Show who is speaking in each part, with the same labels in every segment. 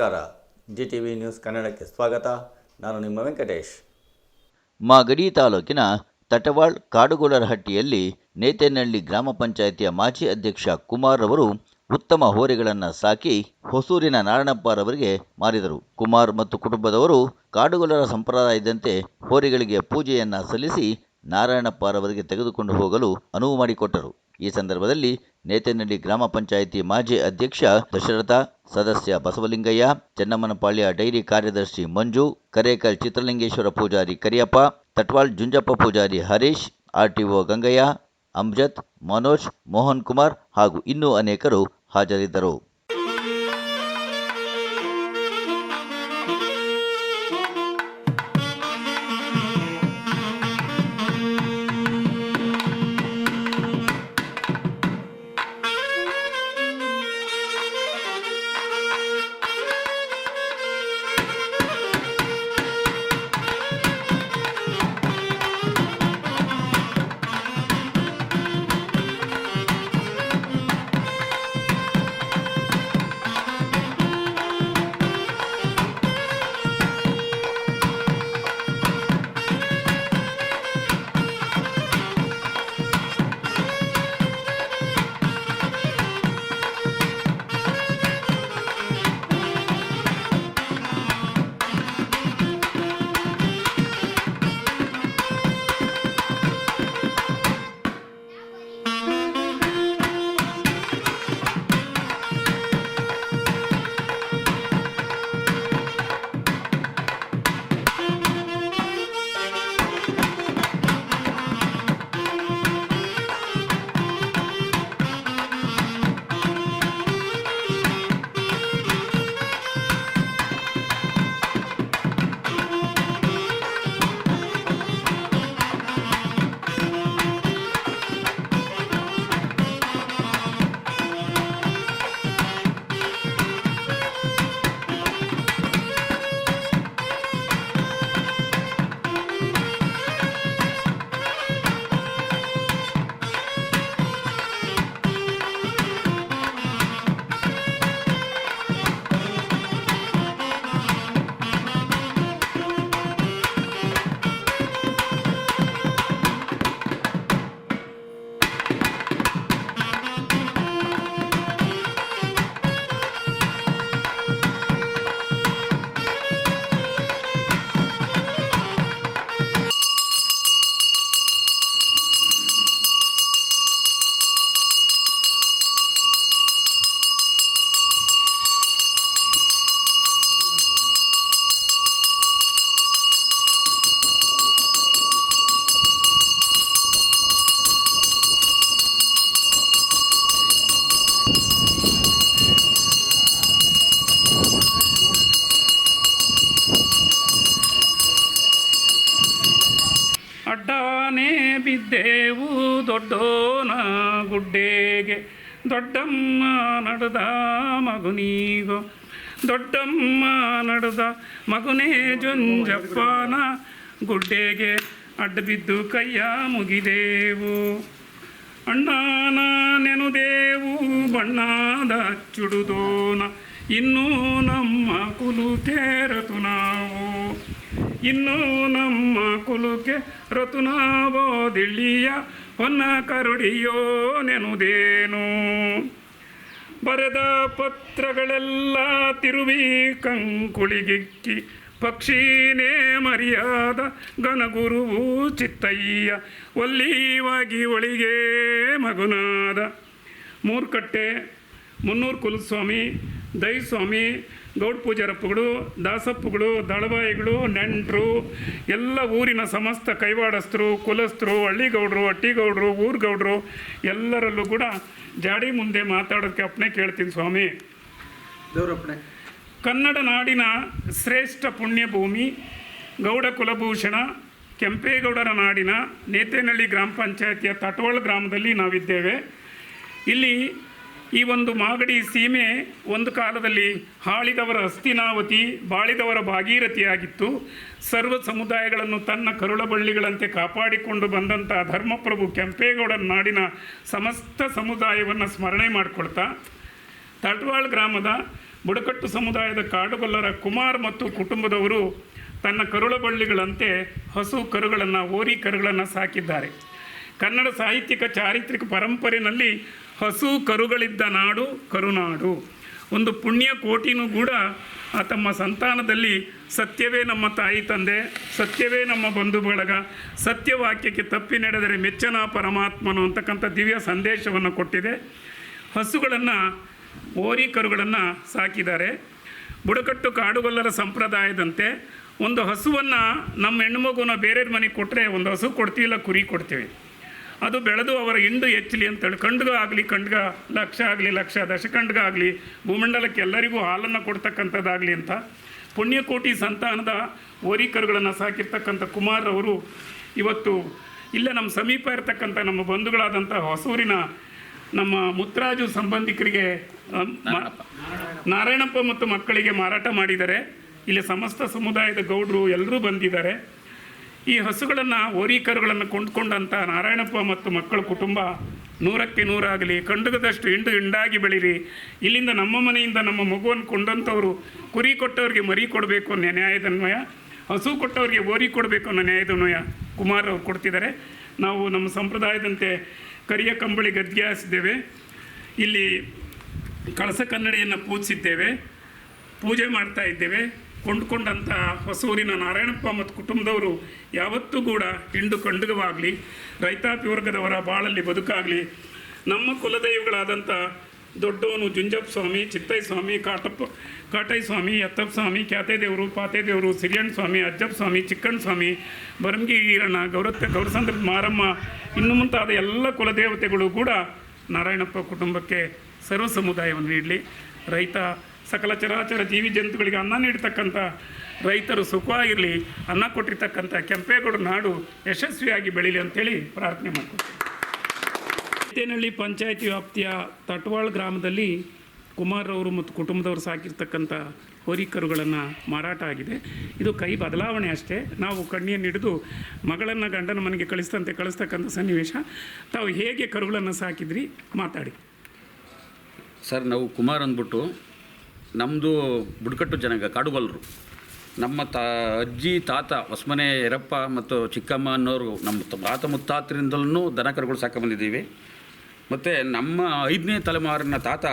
Speaker 1: ನಮಸ್ಕಾರ. G T V news ಕನ್ನಡಕ್ಕೆ ಸ್ವಾಗತ. ನಾನು ನಿಮ್ಮ ವೆಂಕಟೇಶ್.
Speaker 2: ಮಾಗಡಿ ತಾಲೂಕಿನ ತಟವಾಳ್ ಕಾಡುಗೋಳರಹಟ್ಟಿಯಲ್ಲಿ ನೇತೇನಹಳ್ಳಿ ಗ್ರಾಮ ಪಂಚಾಯಿತಿಯ ಮಾಜಿ ಅಧ್ಯಕ್ಷ ಕುಮಾರ್ ಅವರು ಉತ್ತಮ ಹೋರಿಗಳನ್ನು ಸಾಕಿ ಹೊಸೂರಿನ ನಾರಾಯಣಪ್ಪರವರಿಗೆ ಮಾರಿದರು. ಕುಮಾರ್ ಮತ್ತು ಕುಟುಂಬದವರು ಕಾಡುಗೊಲ್ಲರ ಸಂಪ್ರದಾಯದಂತೆ ಹೋರಿಗಳಿಗೆ ಪೂಜೆಯನ್ನು ಸಲ್ಲಿಸಿ ನಾರಾಯಣಪ್ಪರವರಿಗೆ ತೆಗೆದುಕೊಂಡು ಹೋಗಲು ಅನುವು ಮಾಡಿಕೊಟ್ಟರು. ಈ ಸಂದರ್ಭದಲ್ಲಿ ನೇತೇನಹಳ್ಳಿ ಗ್ರಾಮ ಪಂಚಾಯಿತಿ ಮಾಜಿ ಅಧ್ಯಕ್ಷ ದಶರಥ, ಸದಸ್ಯ ಬಸವಲಿಂಗಯ್ಯ, ಚೆನ್ನಮ್ಮನಪಾಳ್ಯ ಡೈರಿ ಕಾರ್ಯದರ್ಶಿ ಮಂಜು, ಕರೇಕಲ್ ಚಿತ್ರಲಿಂಗೇಶ್ವರ ಪೂಜಾರಿ ಕರಿಯಪ್ಪ ತಟ್ವಾಳ್ ಜುಂಜಪ್ಪ ಪೂಜಾರಿ ಹರೀಶ್, ಆರ್ಟಿಒ ಗಂಗಯ್ಯ ಅಮ್ಜದ್ ಮನೋಜ್, ಮೋಹನ್ ಕುಮಾರ್ ಹಾಗೂ ಇನ್ನೂ ಅನೇಕರು ಹಾಜರಿದ್ದರು.
Speaker 3: ಬಿದ್ದೆವು ದೊಡ್ಡೋನ ಗುಡ್ಡೆಗೆ. ದೊಡ್ಡಮ್ಮ ನಡೆದ ಮಗುನೀಗೋ ದೊಡ್ಡಮ್ಮ ನಡೆದ ಮಗುನೇ ಜುಂಜಪ್ಪನ ಗುಡ್ಡೆಗೆ ಅಡ್ಡ ಬಿದ್ದು ಕೈಯ ಮುಗಿದೇವು. ಅಣ್ಣನ ನೆನುದೇವು ಬಣ್ಣದ ಚುಡುದೋನ. ಇನ್ನೂ ನಮ್ಮ ಕುಲು ತೇರತು ನಾವು. ಇನ್ನೂ ನಮ್ಮ ಕುಲುಕೆ ರತುನಾವೋ ದಿಳ್ಳಿಯ ಹೊನ್ನ ಕರುಡಿಯೋ ನೆನುದೇನು. ಬರೆದ ಪತ್ರಗಳೆಲ್ಲ ತಿರುವಿ ಕಂಕುಳಿಗಿಕ್ಕಿ, ಪಕ್ಷಿನೇ ಮರ್ಯಾದ ಗನಗುರುವು ಚಿತ್ತಯ್ಯ, ಒಲ್ಲಿವಾಗಿ ಒಳಿಗೆ ಮಗುನಾದ. ಮೂರ್ಕಟ್ಟೆ, ಮುನ್ನೂರು ಕುಲಸ್ವಾಮಿ, ದೈಸ್ವಾಮಿ ಗೌಡ ಪೂಜಾರಪ್ಪಗಳು ದಾಸಪ್ಪಗಳು ದಳಬಾಯಿಗಳು ನೆಂಟರು ಎಲ್ಲ ಊರಿನ ಸಮಸ್ತ ಕೈವಾಡಸ್ಥರು ಕುಲಸ್ಥರು ಹಳ್ಳಿಗೌಡರು ಅಟ್ಟಿಗೌಡರು ಊರ್ಗೌಡರು ಎಲ್ಲರಲ್ಲೂ ಕೂಡ ಜಾಡಿ ಮುಂದೆ ಮಾತಾಡೋದಕ್ಕೆ ಅಪ್ಪಣೆ ಕೇಳ್ತೀನಿ ಸ್ವಾಮಿ.
Speaker 4: ದೇವರಪ್ಪಣೆ.
Speaker 3: ಕನ್ನಡ ನಾಡಿನ ಶ್ರೇಷ್ಠ ಪುಣ್ಯಭೂಮಿ ಗೌಡ ಕುಲಭೂಷಣ ಕೆಂಪೇಗೌಡರ ನಾಡಿನ ನೇತೇನಹಳ್ಳಿ ಗ್ರಾಮ ಪಂಚಾಯತಿಯ ತಟೋಳ ಗ್ರಾಮದಲ್ಲಿ ನಾವಿದ್ದೇವೆ. ಇಲ್ಲಿ ಈ ಒಂದು ಮಾಗಡಿ ಸೀಮೆ ಒಂದು ಕಾಲದಲ್ಲಿ ಹಾಳಿದವರ ಹಸ್ತಿನಾವತಿ ಬಾಳಿದವರ ಭಾಗೀರಥಿಯಾಗಿತ್ತು. ಸರ್ವ ಸಮುದಾಯಗಳನ್ನು ತನ್ನ ಕರುಳಬಳ್ಳಿಗಳಂತೆ ಕಾಪಾಡಿಕೊಂಡು ಬಂದಂಥ ಧರ್ಮಪ್ರಭು ಕೆಂಪೇಗೌಡನ ನಾಡಿನ ಸಮಸ್ತ ಸಮುದಾಯವನ್ನು ಸ್ಮರಣೆ ಮಾಡಿಕೊಳ್ತಾ, ತಟ್ವಾಳ್ ಗ್ರಾಮದ ಬುಡಕಟ್ಟು ಸಮುದಾಯದ ಕಾಡುಗೊಲ್ಲರ ಕುಮಾರ್ ಮತ್ತು ಕುಟುಂಬದವರು ತನ್ನ ಕರುಳಬಳ್ಳಿಗಳಂತೆ ಹಸು ಕರುಗಳನ್ನು, ಓರಿ ಕರುಗಳನ್ನು ಸಾಕಿದ್ದಾರೆ. ಕನ್ನಡ ಸಾಹಿತ್ಯಿಕ ಚಾರಿತ್ರಿಕ ಪರಂಪರೆಯಲ್ಲಿ ಹಸು ಕರುಗಳಿದ್ದ ನಾಡು ಕರುನಾಡು. ಒಂದು ಪುಣ್ಯ ಕೋಟಿನೂ ಕೂಡ ತಮ್ಮ ಸಂತಾನದಲ್ಲಿ ಸತ್ಯವೇ ನಮ್ಮ ತಾಯಿ ತಂದೆ, ಸತ್ಯವೇ ನಮ್ಮ ಬಂಧು ಬಳಗ, ಸತ್ಯವಾಕ್ಯಕ್ಕೆ ತಪ್ಪಿ ನಡೆದರೆ ಮೆಚ್ಚನ ಪರಮಾತ್ಮನು ಅಂತಕ್ಕಂಥ ದಿವ್ಯ ಸಂದೇಶವನ್ನು ಕೊಟ್ಟಿದೆ. ಹಸುಗಳನ್ನು ಓರಿ ಕರುಗಳನ್ನು ಸಾಕಿದ್ದಾರೆ. ಬುಡಕಟ್ಟು ಕಾಡುಗೊಲ್ಲರ ಸಂಪ್ರದಾಯದಂತೆ ಒಂದು ಹಸುವನ್ನು ನಮ್ಮ ಹೆಣ್ಣುಮಗುನ ಬೇರೆ ಮನೆಗೆ ಕೊಟ್ಟರೆ ಒಂದು ಹಸು ಕೊಡ್ತೀವಿ ಇಲ್ಲ ಕುರಿ ಕೊಡ್ತೀವಿ. ಅದು ಬೆಳೆದು ಅವರ ಹಿಂಡು ಹೆಚ್ಚಲಿ ಅಂತೇಳಿ ಕಂಡ್ಗ ಆಗಲಿ ಕಂಡ್ಗ ಲಕ್ಷ ಆಗಲಿ, ಲಕ್ಷ ದಶಕಂಡ್ಗ ಆಗಲಿ, ಭೂಮಂಡಲಕ್ಕೆ ಎಲ್ಲರಿಗೂ ಹಾಲನ್ನು ಕೊಡ್ತಕ್ಕಂಥದ್ದಾಗಲಿ ಅಂತ ಪುಣ್ಯಕೋಟಿ ಸಂತಾನದ ಓರಿಕರುಗಳನ್ನು ಸಾಕಿರ್ತಕ್ಕಂಥ ಕುಮಾರ್ ಅವರು ಇವತ್ತು ಇಲ್ಲೇ ನಮ್ಮ ಸಮೀಪ ಇರತಕ್ಕಂಥ ನಮ್ಮ ಬಂಧುಗಳಾದಂಥ ಹೊಸೂರಿನ ನಮ್ಮ ಮುತ್ತರಾಜು ಸಂಬಂಧಿಕರಿಗೆ ನಾರಾಯಣಪ್ಪ ಮತ್ತು ಮಕ್ಕಳಿಗೆ ಮಾರಾಟ ಮಾಡಿದ್ದಾರೆ. ಇಲ್ಲಿ ಸಮಸ್ತ ಸಮುದಾಯದ ಗೌಡರು ಎಲ್ಲರೂ ಬಂದಿದ್ದಾರೆ. ಈ ಹಸುಗಳನ್ನು ಓರಿಕರುಗಳನ್ನು ಕೊಂಡ್ಕೊಂಡಂಥ ನಾರಾಯಣಪ್ಪ ಮತ್ತು ಮಕ್ಕಳ ಕುಟುಂಬ ನೂರಕ್ಕೆ ನೂರಾಗಲಿ ಕಂಡುಗದಷ್ಟು ಹಿಂಡು ಹಿಂಡಾಗಿ ಬೆಳೀರಿ. ಇಲ್ಲಿಂದ ನಮ್ಮ ಮನೆಯಿಂದ ನಮ್ಮ ಮಗುವನ್ನು ಕೊಂಡಂಥವರು ಕುರಿ ಕೊಟ್ಟವ್ರಿಗೆ ಮರಿ ಕೊಡಬೇಕು ಅನ್ನೋ ನ್ಯಾಯದನ್ವಯ ಹಸು ಕೊಟ್ಟವ್ರಿಗೆ ಓರಿ ಕೊಡಬೇಕು ಅನ್ನೋ ನ್ಯಾಯದನ್ವಯ ಕುಮಾರ್ ಅವರು ಕೊಡ್ತಿದ್ದಾರೆ. ನಾವು ನಮ್ಮ ಸಂಪ್ರದಾಯದಂತೆ ಕರಿಯ ಕಂಬಳಿ ಗದ್ಗೆ ಹಾಸಿದ್ದೇವೆ ಇಲ್ಲಿ ಕಳಸ ಕನ್ನಡಿಯನ್ನು ಪೂಜಿಸಿದ್ದೇವೆ, ಪೂಜೆ ಮಾಡ್ತಾ ಇದ್ದೇವೆ. ಕೊಂಡ್ಕೊಂಡಂಥ ಹೊಸೂರಿನ ನಾರಾಯಣಪ್ಪ ಮತ್ತು ಕುಟುಂಬದವರು ಯಾವತ್ತೂ ಕೂಡ ಹಿಂಡು ಖಂಡುಗವಾಗಲಿ ರೈತಾಪಿ ವರ್ಗದವರ ಬಾಳಲ್ಲಿ ಬದುಕಾಗಲಿ, ನಮ್ಮ ಕುಲದೈವಗಳಾದಂಥ ದೊಡ್ಡವನು ಜುಂಜಪ್ಪ ಸ್ವಾಮಿ ಚಿತ್ತೈ ಸ್ವಾಮಿ ಕಾಟಪ್ಪ ಕಾಟೈ ಸ್ವಾಮಿ ಯತ್ತಪ್ಪ ಸ್ವಾಮಿ ಕ್ಯಾತೆ ದೇವರು ಪಾತೆ ದೇವರು ಸಿರಿಯಣ್ಣ ಸ್ವಾಮಿ ಅಜ್ಜಪ್ಪ ಸ್ವಾಮಿ ಚಿಕ್ಕಣ್ಣ ಸ್ವಾಮಿ ಬರಂಗಿ ಈರಣ್ಣ, ಗೌರತ್ತ, ಗೌರಸಂದ್ರ ಮಾರಮ್ಮ, ಇನ್ನು ಮುಂತಾದ ಎಲ್ಲ ಕುಲದೇವತೆಗಳು ಕೂಡ ನಾರಾಯಣಪ್ಪ ಕುಟುಂಬಕ್ಕೆ ಸರ್ವ ಸಮುದಾಯವನ್ನು ನೀಡಲಿ. ರೈತ ಸಕಲ ಚರಾಚರ ಜೀವಿ ಜಂತುಗಳಿಗೆ ಅನ್ನ ನೀಡತಕ್ಕಂಥ ರೈತರು ಸುಖವಾಗಿರಲಿ, ಅನ್ನ ಕೊಟ್ಟಿರ್ತಕ್ಕಂಥ ಕೆಂಪೇಗೌಡ ನಾಡು ಯಶಸ್ವಿಯಾಗಿ ಬೆಳೀಲಿ ಅಂತೇಳಿ ಪ್ರಾರ್ಥನೆ ಮಾಡ್ಕೊಳ್ತೀನಿ. ತೇನಹಳ್ಳಿ ಪಂಚಾಯತಿ ವ್ಯಾಪ್ತಿಯ ತಟ್ವಾಳ್ ಗ್ರಾಮದಲ್ಲಿ ಕುಮಾರ್ ಅವರು ಮತ್ತು ಕುಟುಂಬದವರು ಸಾಕಿರ್ತಕ್ಕಂಥ ಹೋರಿಕರುಗಳನ್ನು ಮಾರಾಟ ಆಗಿದೆ. ಇದು ಕೈ ಬದಲಾವಣೆ ಅಷ್ಟೇ. ನಾವು ಕಣ್ಣಿಯನ್ನು ಹಿಡಿದು ಮಗಳನ್ನು, ಗಂಡನ ಮನೆಗೆ ಕಳಿಸ್ತಂತೆ ಕಳಿಸ್ತಕ್ಕಂಥ ಸನ್ನಿವೇಶ. ತಾವು ಹೇಗೆ ಕರುಗಳನ್ನು ಸಾಕಿದ್ರಿ? ಮಾತಾಡಿ.
Speaker 5: ಸರ್, ನಾವು ಕುಮಾರ್ ಅಂದ್ಬಿಟ್ಟು ನಮ್ಮದು ಬುಡಕಟ್ಟು ಜನಾಂಗ ಕಾಡುಗೊಲ್ಲರು ನಮ್ಮ ತಾ, ಅಜ್ಜಿ, ತಾತ, ಹೊಸ್ಮನೆ ಯರಪ್ಪ ಮತ್ತು ಚಿಕ್ಕಮ್ಮ ಅನ್ನೋರು ನಮ್ಮ ತಾತ ಮುತ್ತಾತರಿಂದಲೂ ದನ ಕರುಗಳು ಸಾಕೊಂಬಂದಿದ್ದೀವಿ ಮತ್ತು ನಮ್ಮ ಐದನೇ ತಲೆಮಾರಿನ ತಾತ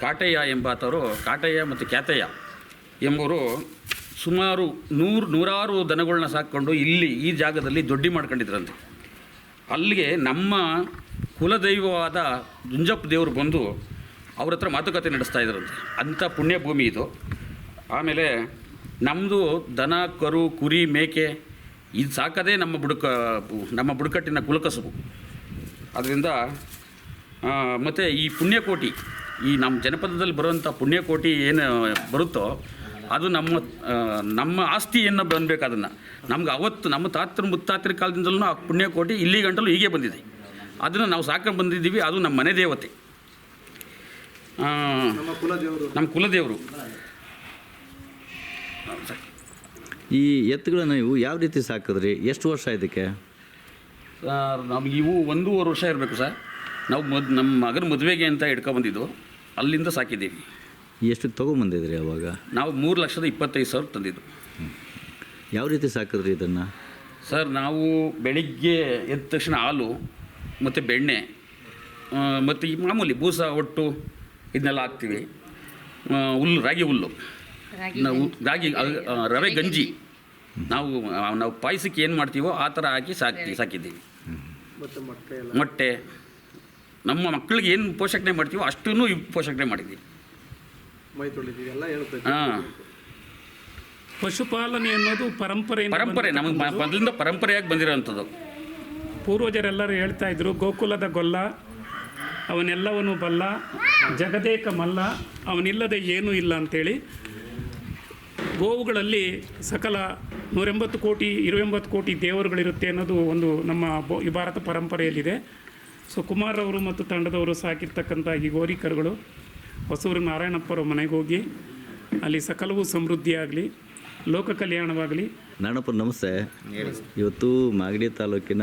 Speaker 5: ಕಾಟಯ್ಯ ಎಂಬಾತವರು, ಕಾಟಯ್ಯ ಮತ್ತು ಕ್ಯಾತಯ್ಯ ಎಂಬವರು ಸುಮಾರು ನೂರು, ನೂರಾರು ದನಗಳನ್ನ ಸಾಕ್ಕೊಂಡು ಇಲ್ಲಿ ಈ ಜಾಗದಲ್ಲಿ ದೊಡ್ಡಿ ಮಾಡ್ಕೊಂಡಿದ್ರಂತೆ. ಅಲ್ಲಿಗೆ ನಮ್ಮ ಕುಲದೈವವಾದ ಜುಂಜಪ್ಪ ದೇವರು ಬಂದು ಅವ್ರ ಹತ್ರ ಮಾತುಕತೆ ನಡೆಸ್ತಾ ಇದ್ರಂತೆ. ಅಂಥ ಪುಣ್ಯ ಭೂಮಿ ಇದು. ಆಮೇಲೆ ನಮ್ಮದು ದನ, ಕರು, ಕುರಿ, ಮೇಕೆ, ಇದು ಸಾಕದೇ ನಮ್ಮ ಬುಡಕ, ನಮ್ಮ ಬುಡಕಟ್ಟಿನ ಕುಲಕಸಬು. ಅದರಿಂದ ಮತ್ತು ಈ ಪುಣ್ಯಕೋಟಿ, ಈ ನಮ್ಮ ಜನಪದದಲ್ಲಿ ಬರುವಂಥ ಪುಣ್ಯಕೋಟಿ ಏನು ಬರುತ್ತೋ, ಅದು ನಮ್ಮ ನಮ್ಮ ಆಸ್ತಿಯನ್ನು ಬಂದಬೇಕು ಅದನ್ನು. ನಮ್ಗೆ ಅವತ್ತು, ನಮ್ಮ ತಾತ್ರ ಮುತ್ತಾತ್ರ ಕಾಲದಿಂದಲೂ ಆ ಪುಣ್ಯಕೋಟಿ ಇಲ್ಲಿ ಗಂಟಲು ಹೀಗೆ ಬಂದಿದೆ. ಅದನ್ನು ನಾವು ಸಾಕೊಂಡು ಬಂದಿದ್ದೀವಿ, ಅದು ನಮ್ಮ ಮನೆ ದೇವತೆ.
Speaker 4: ನಮ್ಮ ಕುಲದೇವರು.
Speaker 5: ನಮ್ಮ ಕುಲದೇವರು.
Speaker 2: ಈ ಎತ್ತುಗಳನ್ನು ಇವು ಯಾವ ರೀತಿ ಸಾಕಿದ್ರಿ? ಎಷ್ಟು ವರ್ಷ ಇದಕ್ಕೆ?
Speaker 5: ಸರ್ ನಮ್ಗೆ ಇವು ಒಂದೂವರೆ ವರ್ಷ ಇರಬೇಕು ಸರ್. ನಾವು ಮದ್ ನಮ್ಮ ಮಗನ ಮದುವೆಗೆ ಅಂತ ಹಿಡ್ಕೊಬಂದಿದ್ದು ಅಲ್ಲಿಂದ ಸಾಕಿದ್ದೀವಿ.
Speaker 2: ಎಷ್ಟು ತೊಗೊಂಬಂದಿದ್ರಿ ಅವಾಗ?
Speaker 5: ನಾವು ಮೂರು ಲಕ್ಷದ ಇಪ್ಪತ್ತೈದು ಸಾವಿರ ತಂದಿದ್ದು.
Speaker 2: ಯಾವ ರೀತಿ ಸಾಕಿದ್ರಿ ಇದನ್ನು?
Speaker 5: ಸರ್ ನಾವು ಬೆಳಿಗ್ಗೆ ಎದ್ದ ತಕ್ಷಣ ಹಾಲು ಮತ್ತು ಬೆಣ್ಣೆ ಮತ್ತು ಈ ಮಾಮೂಲಿ ಬೂಸ ಒಟ್ಟು ಇದನ್ನೆಲ್ಲ ಹಾಕ್ತೀವಿ. ಹುಲ್ಲು ರಾಗಿ ಹುಲ್ಲು. ನಾವು ರಾಗಿ ರವೆ ಗಂಜಿ. ನಾವು ನಾವು ಪಾಯಸಕ್ಕೆ ಏನು ಮಾಡ್ತೀವೋ ಆ ಥರ ಹಾಕಿ ಸಾಕ್ತೀವಿ ಸಾಕಿದ್ದೀವಿ.
Speaker 4: ಮತ್ತು ಮೊಟ್ಟೆ ಎಲ್ಲ.
Speaker 5: ಮೊಟ್ಟೆ. ನಮ್ಮ ಮಕ್ಕಳಿಗೆ ಏನು ಪೋಷಣೆ ಮಾಡ್ತೀವೋ ಅಷ್ಟೂ ಪೋಷಣೆ ಮಾಡಿದ್ದೀವಿ. ಹಾಂ.
Speaker 3: ಪಶುಪಾಲನೆ ಅನ್ನೋದು ಪರಂಪರೆ
Speaker 5: ಪರಂಪರೆ ನಮಗೆ. ಮೊದಲಿಂದ ಪರಂಪರೆಯಾಗಿ ಬಂದಿರೋವಂಥದ್ದು
Speaker 3: ಪೂರ್ವಜರೆಲ್ಲರೂ ಹೇಳ್ತಾ ಇದ್ರು ಗೋಕುಲದ ಗೊಲ್ಲ ಅವನ್ನೆಲ್ಲವನ್ನು ಬಲ್ಲ ಜಗದೇಕ ಮಲ್ಲ ಅವನಿಲ್ಲದೆ ಏನೂ ಇಲ್ಲ ಅಂಥೇಳಿ ಗೋವುಗಳಲ್ಲಿ ಸಕಲ ನೂರೆಂಬತ್ತು ಕೋಟಿ ಇರುವೆಂಬತ್ತು ಕೋಟಿ ದೇವರುಗಳಿರುತ್ತೆ ಅನ್ನೋದು ಒಂದು ನಮ್ಮ ಬೊ- ಈ ಭಾರತ ಪರಂಪರೆಯಲ್ಲಿದೆ. ಸೊ ಕುಮಾರ್ ಅವರು ಮತ್ತು ತಂಡದವರು ಸಾಕಿರ್ತಕ್ಕಂಥ ಈ ಗೋರಿಕರುಗಳು ಹೊಸೂರು ನಾರಾಯಣಪ್ಪರ ಮನೆಗೆ ಹೋಗಿ ಅಲ್ಲಿ ಸಕಲವೂ ಸಮೃದ್ಧಿಯಾಗಲಿ ಲೋಕ ಕಲ್ಯಾಣವಾಗಲಿ.
Speaker 2: ನಾರಾಯಣಪ್ಪ ನಮಸ್ತೆ. ಇವತ್ತು ಮಾಗಡಿ ತಾಲೂಕಿನ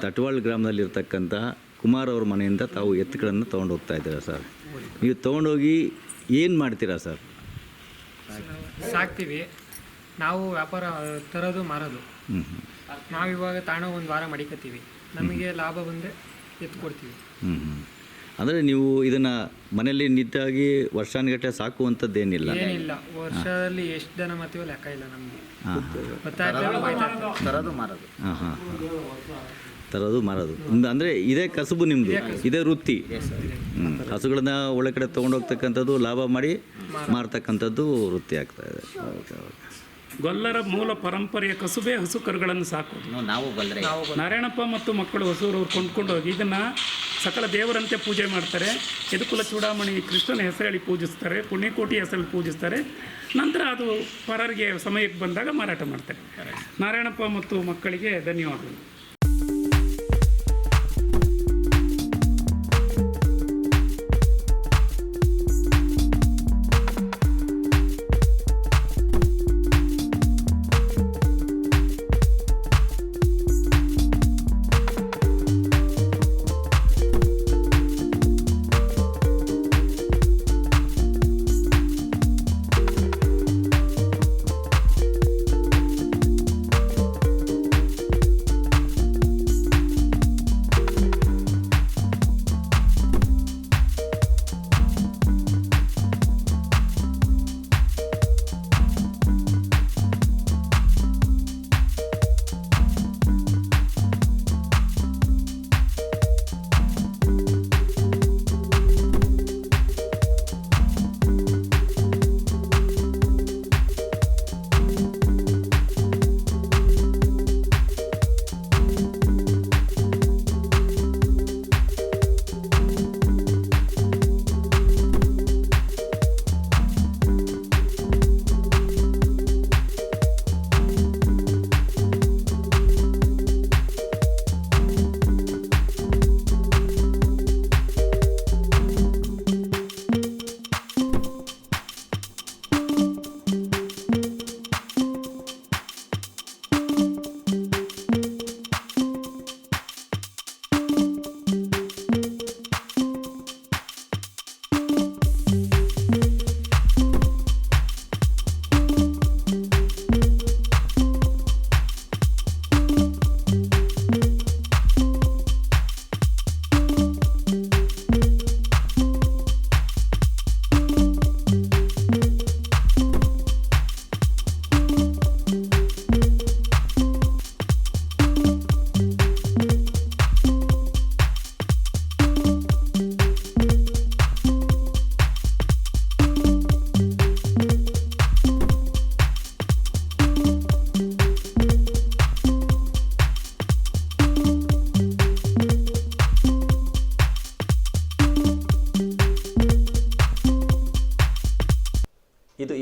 Speaker 2: ತಟ್ವಾಳ್ ಗ್ರಾಮದಲ್ಲಿರ್ತಕ್ಕಂಥ ಕುಮಾರ್ ಅವ್ರ ಮನೆಯಿಂದ ತಾವು ಎತ್ತುಗಳನ್ನು ತೊಗೊಂಡು ಹೋಗ್ತಾ ಇದ್ದೀರಾ ಸರ್? ನೀವು ತೊಗೊಂಡೋಗಿ
Speaker 6: ಏನು ಮಾಡ್ತೀರಾ ಸರ್?
Speaker 7: ಸಾಕ್ತೀವಿ. ನಾವು ವ್ಯಾಪಾರ ತರೋದು ಮಾರೋದು.
Speaker 6: ಹ್ಞೂ ಹ್ಞೂ
Speaker 7: ನಾವು ಇವಾಗ ತಾಣ ಒಂದು ವಾರ ಮಡಿಕತ್ತೀವಿ. ನಮಗೆ ಲಾಭ ಬಂದರೆ ಎತ್ತು ಕೊಡ್ತೀವಿ
Speaker 6: ಹ್ಞೂ ಹ್ಞೂ ಅಂದರೆ ನೀವು ಇದನ್ನು ಮನೆಯಲ್ಲಿ ನಿದ್ದಾಗಿ ವರ್ಷಾನುಗಟ್ಟಲೆ ಸಾಕುವಂಥದ್ದೇನಿಲ್ಲ?
Speaker 7: ಏನಿಲ್ಲ. ವರ್ಷದಲ್ಲಿ ಎಷ್ಟು ದನ ಮಾತೀವೋ ಲೆಕ್ಕ ಇಲ್ಲ ನಮಗೆ.
Speaker 2: ತರೋದು ಮಾರೋದು.
Speaker 6: ಹಾಂ ಹಾಂ. ತರೋದು ಮಾರೋದು. ಒಂದು ಅಂದರೆ ಇದೇ ಕಸುಬು ನಿಮ್ಮದು ಇದೇ ವೃತ್ತಿ. ಹ್ಞೂ ಹಸುಗಳನ್ನ ಒಳ್ಳೆ ಕಡೆ ತೊಗೊಂಡೋಗ್ತಕ್ಕಂಥದ್ದು ಲಾಭ ಮಾಡಿ ಮಾರ್ತಕ್ಕಂಥದ್ದು ವೃತ್ತಿ ಆಗ್ತಾ ಇದೆ. Okay okay.
Speaker 3: ಗೊಲ್ಲರ ಮೂಲ ಪರಂಪರೆಯ ಕಸುಬೆ ಹಸು ಕರುಗಳನ್ನು ಸಾಕೋದು.
Speaker 2: ನಾವು ಬಲ್ಲರೆ
Speaker 3: ನಾರಾಯಣಪ್ಪ ಮತ್ತು ಮಕ್ಕಳು ಹೊಸೂರವ್ರು ಕೊಂಡ್ಕೊಂಡು ಹೋಗಿ ಇದನ್ನು ಸಕಲ ದೇವರಂತೆ ಪೂಜೆ ಮಾಡ್ತಾರೆ. ಯದುಕುಲ ಚೂಡಾಮಣಿ ಕೃಷ್ಣನ ಹೆಸರಲ್ಲಿ ಪೂಜಿಸ್ತಾರೆ ಪುಣ್ಯಕೋಟಿ ಹೆಸರಲ್ಲಿ ಪೂಜಿಸ್ತಾರೆ. ನಂತರ ಅದು ಪರರಿಗೆ ಸಮಯಕ್ಕೆ ಬಂದಾಗ ಮಾರಾಟ ಮಾಡ್ತಾರೆ. ನಾರಾಯಣಪ್ಪ ಮತ್ತು ಮಕ್ಕಳಿಗೆ ಧನ್ಯವಾದಗಳು.